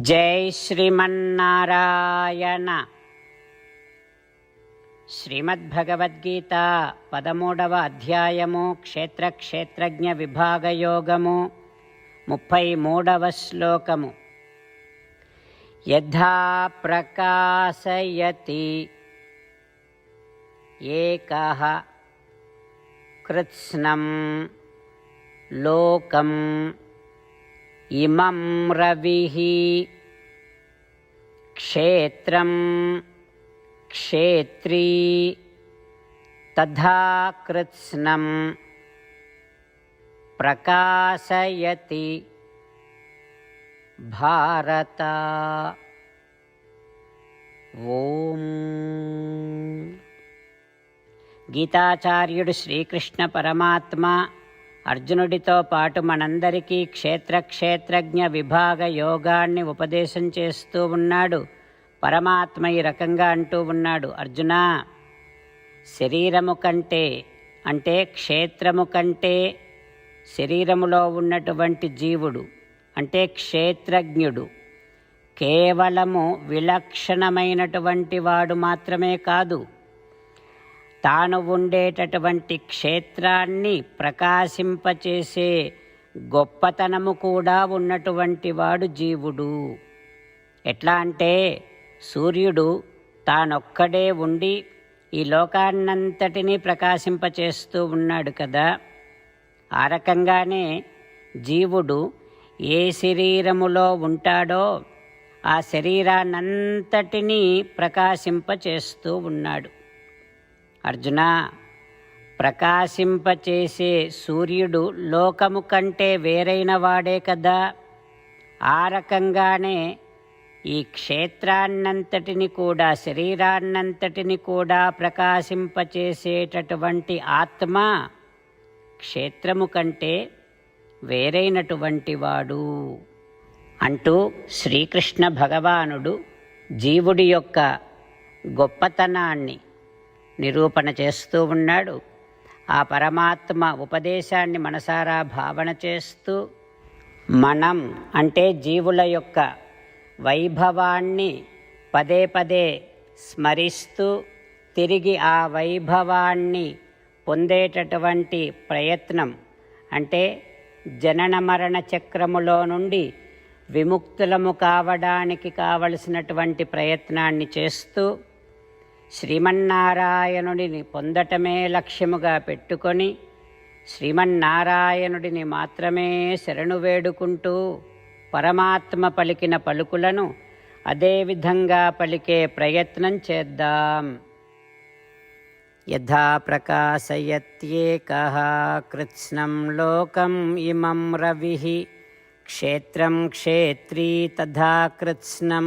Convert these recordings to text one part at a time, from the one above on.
జై శ్రీమన్నారాయణ. శ్రీమద్భగవద్గీత పదమూడవ అధ్యాయము క్షేత్ర క్షేత్రజ్ఞ విభాగయోగము ముప్పై మూడవ శ్లోకము. యథా ప్రకాశయతి ఏక కృత్స్నం లోకం ఇమం రవి. క్షేత్రం క్షేత్రీ తథా కృత్స్నం. ప్రకాశయతి భారత. ఓం. గీతాచార్యుడు శ్రీకృష్ణ పరమాత్మ అర్జునుడితో పాటు మనందరికీ క్షేత్ర క్షేత్రజ్ఞ విభాగ యోగాన్ని ఉపదేశం చేస్తూ ఉన్నాడు. పరమాత్మ ఈ రకంగా అంటూ ఉన్నాడు అర్జున శరీరము కంటే అంటే క్షేత్రము కంటే శరీరములో ఉన్నటువంటి జీవుడు అంటే క్షేత్రజ్ఞుడు కేవలము విలక్షణమైనటువంటి వాడు మాత్రమే కాదు. తాను ఉండేటటువంటి క్షేత్రాన్ని ప్రకాశింపచేసే గొప్పతనము కూడా ఉన్నటువంటి వాడు జీవుడు. ఎట్లా అంటే సూర్యుడు తానొక్కడే ఉండి ఈ లోకాన్నంతటినీ ప్రకాశింపచేస్తూ ఉన్నాడు కదా. ఆ రకంగానే జీవుడు ఏ శరీరములో ఉంటాడో ఆ శరీరాన్నంతటినీ ప్రకాశింపచేస్తూ ఉన్నాడు. అర్జున ప్రకాశింపచేసే సూర్యుడు లోకము కంటే వేరైన వాడే కదా. ఆ రకంగానే ఈ క్షేత్రాన్నంతటిని కూడా శరీరాన్నంతటిని కూడా ప్రకాశింపచేసేటటువంటి ఆత్మ క్షేత్రము కంటే వేరైనటువంటి వాడు. అంటూ శ్రీకృష్ణ భగవానుడు జీవుడి యొక్క గొప్పతనాన్ని నిరూపణ చేస్తూ ఉన్నాడు. ఆ పరమాత్మ ఉపదేశాన్ని మనసారా భావన చేస్తూ మనం అంటే జీవుల యొక్క వైభవాన్ని పదే పదే స్మరిస్తూ తిరిగి ఆ వైభవాన్ని పొందేటటువంటి ప్రయత్నం అంటే జనన మరణ చక్రములో నుండి విముక్తులము కావడానికి కావలసినటువంటి ప్రయత్నాన్ని చేస్తూ శ్రీమన్నారాయణుడిని పొందటమే లక్ష్యముగా పెట్టుకొని శ్రీమన్నారాయణుడిని మాత్రమే శరణు వేడుకుంటూ పరమాత్మ పలికిన పలుకులను అదేవిధంగా పలికే ప్రయత్నం చేద్దాం. యథా ప్రకాశయత్యేకः కృత్స్నం లోకం ఇమం రవి క్షేత్రం క్షేత్రీ తథా కృత్స్నం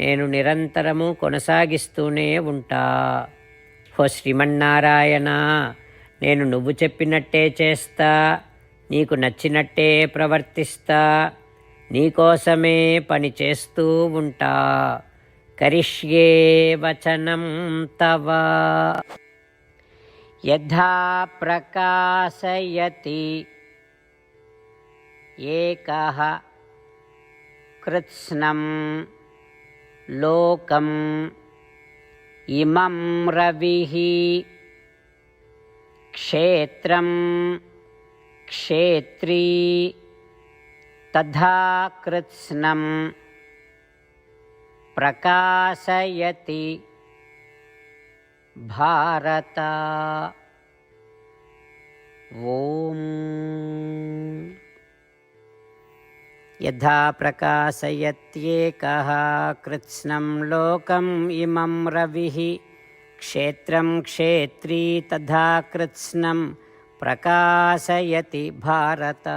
నేను నిరంతరము కొనసాగిస్తూనే ఉంటా. హో శ్రీమన్నారాయణ నేను నువ్వు చెప్పినట్టే చేస్తా నీకు నచ్చినట్టే ప్రవర్తిస్తా నీకోసమే పని చేస్తూ ఉంటా. కరిష్యే వచనం తవ. యథా ప్రకాశయతి. ఏకः కృత్స్నం. लोकम् इमं रविः। क्षेत्रं क्षेत्री। तथा कृत्स्नं प्रकाशयति भारत। ॐ యథా ప్రకాశయత్యేక కృత్స్నం లోకం ఇమం రవి క్షేత్రం క్షేత్రీ తథా కృత్స్నం ప్రకాశయతి భారత